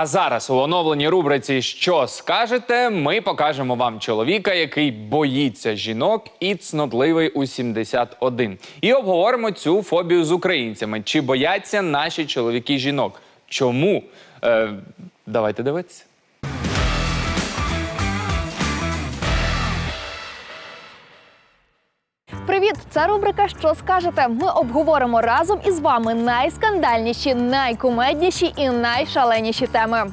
А зараз у оновленій рубриці Що скажете? Ми покажемо вам чоловіка, який боїться жінок і цнотливий у 71. І обговоримо цю фобію з українцями. Чи бояться наші чоловіки жінок? Чому? Е, давайте дивитися. Це рубрика Що скажете? Ми обговоримо разом із вами найскандальніші, найкумедніші і найшаленіші теми.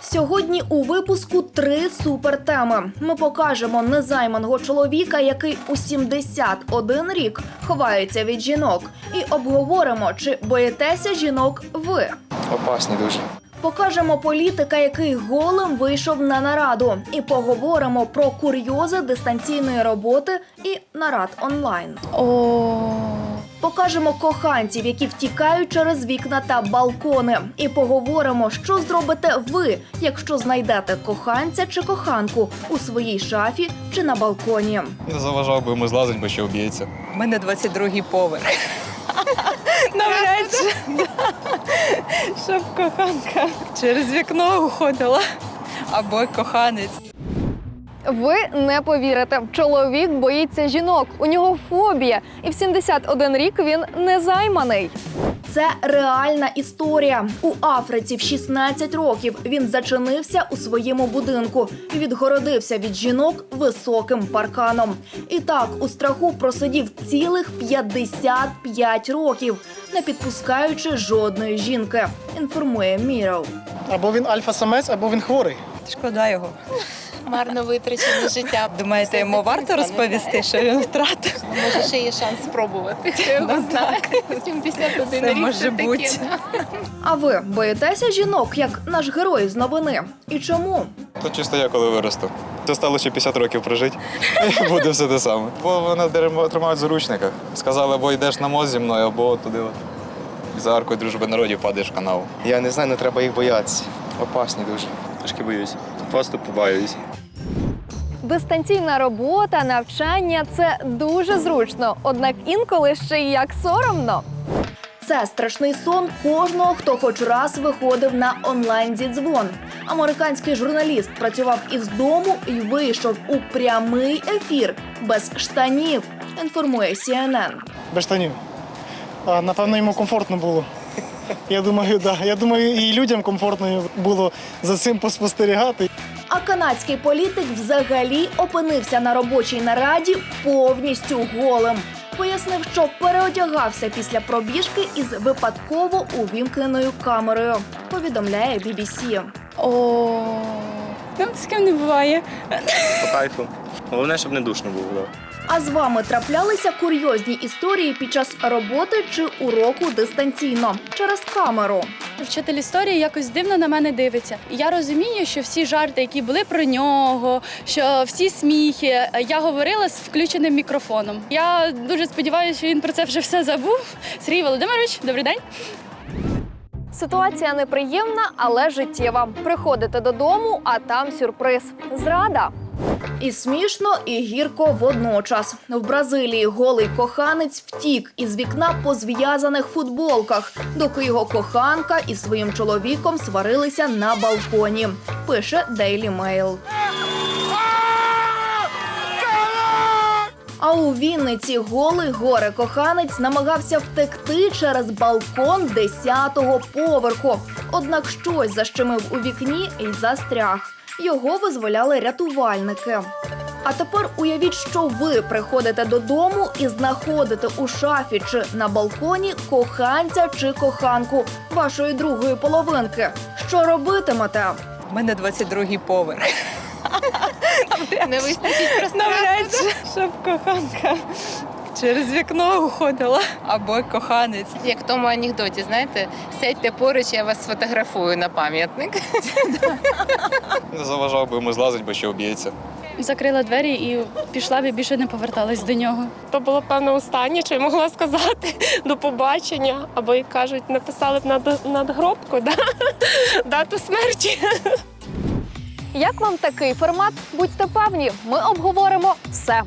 Сьогодні у випуску три супертеми. Ми покажемо незайманого чоловіка, який у 71 рік ховається від жінок, і обговоримо, чи боїтеся жінок ви. Опасні дуже. Покажемо політика, який голим вийшов на нараду, і поговоримо про курйози дистанційної роботи і нарад онлайн. Покажемо коханців, які втікають через вікна та балкони, і поговоримо, що зробите ви, якщо знайдете коханця чи коханку у своїй шафі чи на балконі. Не заважав би йому злазить, бо ще об'ється. У мене 22-й поверх. Щоб коханка через вікно уходила. Або коханець. Ви не повірите, чоловік боїться жінок. У нього фобія, і в 71 рік він незайманий. Це реальна історія. У Африці в 16 років він зачинився у своєму будинку і відгородився від жінок високим парканом. І так у страху просидів цілих 55 років, не підпускаючи жодної жінки. Інформує Міров. Або він альфа-самець, або він хворий. Шкода його. Марно витрачене життя. Думаєте, йому варто розповісти, що він втратив? Може, ще є шанс спробувати. Хто його знає? 71 рік може бути. А ви боїтеся жінок, як наш герой з новини? І чому? То чисто я коли виросту. Це стало ще 50 років прожити. І буде все те саме. Бо вони тримають в заручниках. Сказали, або йдеш на мост зі мною, або туди от. За аркою дружби народів падаєш в канаву. Я не знаю, не треба їх боятися. Опасні дуже. Трошки боюсь. Просто побаюсь. Дистанційна робота, навчання це дуже зручно, однак інколи ще й як соромно. Це страшний сон кожного, хто хоч раз виходив на онлайн зідзвон. Американський журналіст працював із дому і вийшов у прямий ефір без штанів. Інформує CNN. Без штанів. А, напевно, йому комфортно було. Я думаю, да. Я думаю, і людям комфортно було за цим поспостерігати. А канадський політик взагалі опинився на робочій нараді повністю голим. Пояснив, що переодягався після пробіжки із випадково увімкненою камерою. Повідомляє BBC. О, там з ким не буває. по кайфу. Головне, щоб не душно було. Да. А з вами траплялися курйозні історії під час роботи чи уроку дистанційно через камеру. Вчитель історії якось дивно на мене дивиться. І я розумію, що всі жарти, які були про нього, що всі сміхи, я говорила з включеним мікрофоном. Я дуже сподіваюся, що він про це вже все забув. Сергій Володимирович, добрий день. Ситуація неприємна, але життєва. Приходите додому, а там сюрприз зрада. І смішно, і гірко водночас. В Бразилії голий коханець втік із вікна по зв'язаних футболках, доки його коханка із своїм чоловіком сварилися на балконі. Пише Daily Mail. А у Вінниці голий горе коханець намагався втекти через балкон 10-го поверху. Однак щось защемив у вікні і застряг. Його визволяли рятувальники. А тепер уявіть, що ви приходите додому і знаходите у шафі чи на балконі коханця чи коханку вашої другої половинки. Що робитимете? У мене 22-й поверх. Не вистачить просто. Навряд чи, щоб коханка через вікно уходила. Або коханець. Як в тому анекдоті, знаєте, сядьте поруч, я вас сфотографую на пам'ятник. Не заважав би йому злазить, бо ще об'ється. Закрила двері і пішла б і більше не поверталась до нього. То було певно останнє, що я могла сказати до побачення, або як кажуть, написали б над, надгробку, да? дату смерті. Як вам такий формат? Будьте певні, ми обговоримо все.